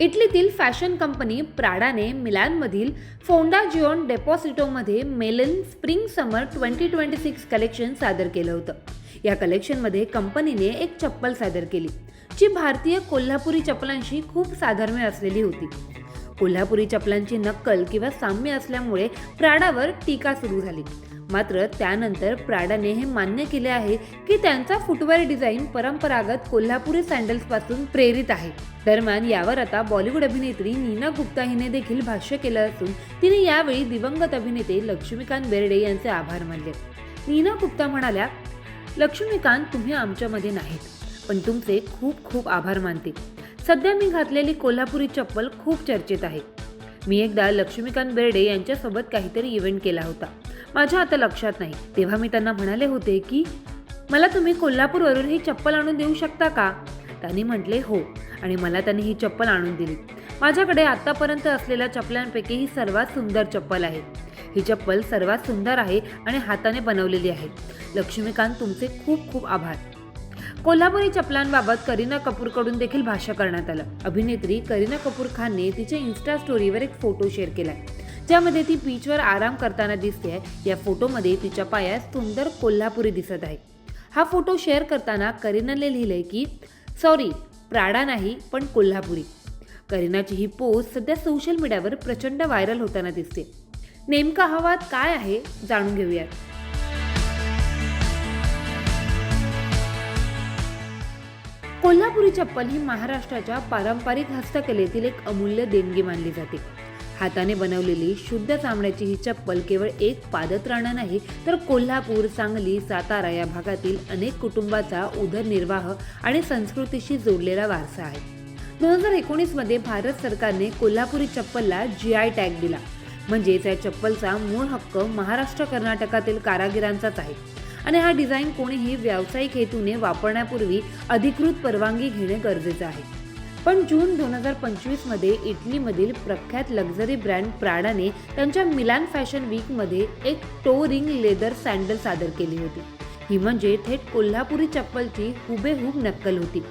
इटलीतील fashion company प्राडाने मिलानमधील Phonda Jeon डेपॉसिटोमध्ये Milan spring summer twenty twenty six collection सादर केलं होतं. या कलेक्शनमध्ये कंपनीने एक चप्पल सादर केली जी भारतीय कोल्हापुरी चप्पलांशी खूप साधर्म्य असलेली होती. कोल्हापुरी चपलांची नक्कल किंवा साम्य असल्यामुळे प्राडावर टीका सुरू झाली. मात्र त्यानंतर प्राडाने हे मान्य केले आहे की त्यांचा फुटवेअर डिझाईन परंपरागत कोल्हापुरी सँडल्सपासून प्रेरित आहे. दरम्यान यावर आता बॉलिवूड अभिनेत्री नीना गुप्ता हिने देखील भाष्य केलं असून तिने यावेळी दिवंगत अभिनेते लक्ष्मीकांत बेर्डे यांचे आभार मानले. नीना गुप्ता म्हणाल्या लक्ष्मीकांत तुम्ही आमच्यामध्ये नाहीत पण तुमचे खूप खूप आभार मानते. सध्या मी घातलेली कोल्हापुरी चप्पल खूप चर्चेत आहे. मी एकदा लक्ष्मीकांत बेर्डे यांच्यासोबत काहीतरी इव्हेंट केला होता. माझ्या आता लक्षात नाही. तेव्हा मी त्यांना म्हणाले होते की मला तुम्ही कोल्हापूरवरून ही चप्पल आणून देऊ शकता का? त्यांनी म्हटले हो. आणि मला त्यांनी ही चप्पल आणून दिली. माझ्याकडे आतापर्यंत असलेल्या चप्पलांपैकी ही सर्वात सुंदर चप्पल आहे. ही चप्पल सर्वात सुंदर आहे आणि हाताने बनवलेली आहे. लक्ष्मीकांत तुमचे खूप खूप आभार. कोल्हापुरी चपलांबाबत करीना कपूरकडून देखील भाष्य करण्यात आलं. अभिनेत्री करीना कपूर खानने तिच्या इन्स्टा स्टोरीवर एक फोटो शेअर केलाय. ज्यामध्ये ती बीचवर आराम करताना दिसते या फोटोमध्ये तिच्या पायात सुंदर कोल्हापुरी दिसत आहे. हा फोटो शेअर करताना करीनाने लिहिलंय की सॉरी प्राडा नाही पण कोल्हापुरी. करीनाची ही पोस्ट सध्या सोशल मीडियावर प्रचंड व्हायरल होताना दिसते. नेमका हा काय आहे जाणून घेऊयात. कोल्हापुरी चप्पल ही महाराष्ट्राच्या पारंपरिक हस्तकलेतील एक अमूल्य देणगी मानली जाते. हाताने बनवलेली शुद्ध चामड्याची ही चप्पल केवळ एक पादत पादत्राण नाही तर कोल्हापूर सांगली सातारा या भागातील अनेक कुटुंबाचा उदरनिर्वाह आणि संस्कृतीशी जोडलेला वारसा आहे. दोन हजार एकोणीसमध्ये भारत सरकारने कोल्हापुरी चप्पलला जी आय टॅग दिला. म्हणजेच या चप्पलचा मूळ हक्क महाराष्ट्र कर्नाटकातील कारागिरांचाच आहे. आणि हा डिझाईन कोणीही व्यावसायिक हेतूने वापरण्यापूर्वी अधिकृत परवानगी घेणे गरजेचं आहे. पण जून दोन हजार पंचवीसमध्ये इटलीमधील प्रख्यात लक्झरी ब्रँड प्राडाने त्यांच्या मिलान फॅशन वीकमध्ये एक टो रिंग लेदर सँडल सादर केली होती. ही म्हणजे थेट कोल्हापुरी चप्पलची हुबेहूब नक्कल होती.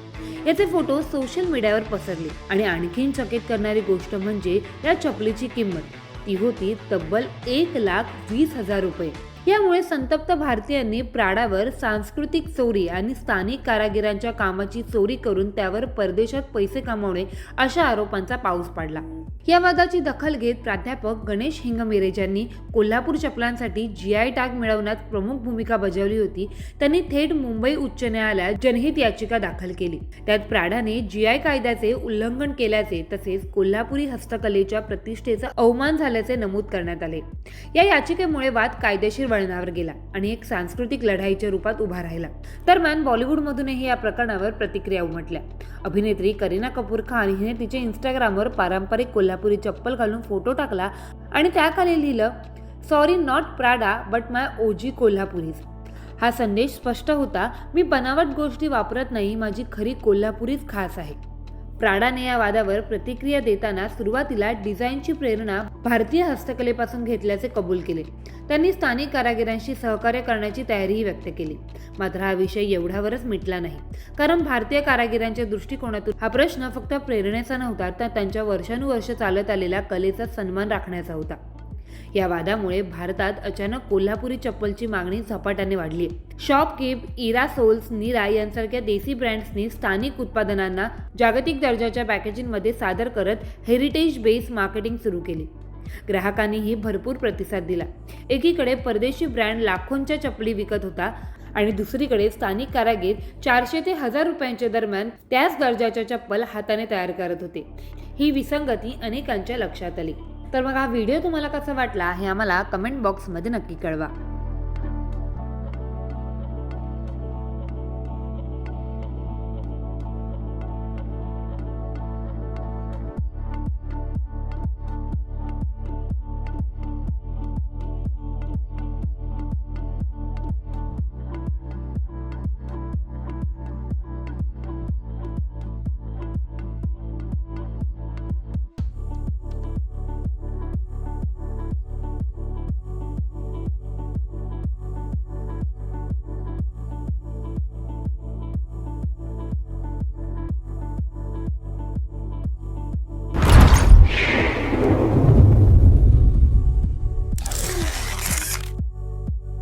याचे फोटो सोशल मीडियावर पसरले आणि आणखीन चकित करणारी गोष्ट म्हणजे या चपलीची किंमत. ती होती तब्बल एक लाख वीस हजार रुपये. यामुळे संतप्त भारतीयांनी प्राडावर सांस्कृतिक चोरी आणि स्थानिक कारागिरांच्या कामाची चोरी करून त्यावर परदेशात पैसे कमावणे अशा आरोपांचा पाऊस पाडला. या वादाची दखल घेत प्राध्यापक गणेश हिंगमिरेज यांनी कोल्हापूर चपलांसाठी जी आय टॅग मिळवण्यात प्रमुख भूमिका बजावली होती त्यांनी थेट मुंबई उच्च न्यायालयात जनहित याचिका दाखल केली. त्यात प्राडाने जी आय कायद्याचे उल्लंघन केल्याचे तसेच कोल्हापुरी हस्तकलेच्या प्रतिष्ठेचा अवमान झाल्याचे नमूद करण्यात आले. या याचिकेमुळे वाद कायदेशीर वळणावर गेला आणि एक सांस्कृतिक लढाईच्या रूपात उभा राहिला. दरम्यान बॉलिवूडमधूनही या प्रकरणावर प्रतिक्रिया उमटल्या. अभिनेत्री करीना कपूर खान हिने तिच्या इंस्टाग्रामवर पारंपरिक कोल्हापुरी चप्पल घालून फोटो टाकला आणि त्याखाली लिहिलं sorry not Prada but my OG Kolhapuris. हा संदेश स्पष्ट होता मी बनावट गोष्टी वापरत नाही माझी खरी कोल्हापुरीच खास आहे. प्राडाने या वादावर प्रतिक्रिया देताना सुरुवातीला डिझाईनची प्रेरणा भारतीय हस्तकलेपासून घेतल्याचे कबूल केले. त्यांनी स्थानिक कारागिरांशी सहकार्य करण्याची तयारीही व्यक्त केली. मात्र हा विषय एवढ्यावरच मिटला नाही. कारण भारतीय कारागिरांच्या दृष्टिकोनातून हा प्रश्न फक्त प्रेरणेचा नव्हता तर त्यांच्या वर्षानुवर्ष चालत आलेल्या कलेचा सन्मान राखण्याचा होता. या वादामुळे भारतात अचानक कोल्हापुरी चप्पलची मागणी झपाट्याने वाढली. शॉपकीप इरा सोल्स नीरा यांसारख्या देसी ब्रँड्सनी स्थानिक उत्पादनांना जागतिक दर्जाच्या पॅकेजिंगमध्ये सादर करत हेरिटेज बेस मार्केटिंग सुरू केली. ग्राहकांनीही भरपूर प्रतिसाद दिला. एकीकडे परदेशी ब्रँड लाखोंच्या चपली विकत होता आणि दुसरीकडे स्थानिक कारागीर चारशे ते हजार रुपयांच्या दरम्यान त्याच दर्जाच्या चप्पल हाताने तयार करत होते. ही विसंगती अनेकांच्या लक्षात आली. तर मग हा व्हिडिओ तुम्हाला कसा वाटला हे आम्हाला कमेंट बॉक्समध्ये नक्की कळवा.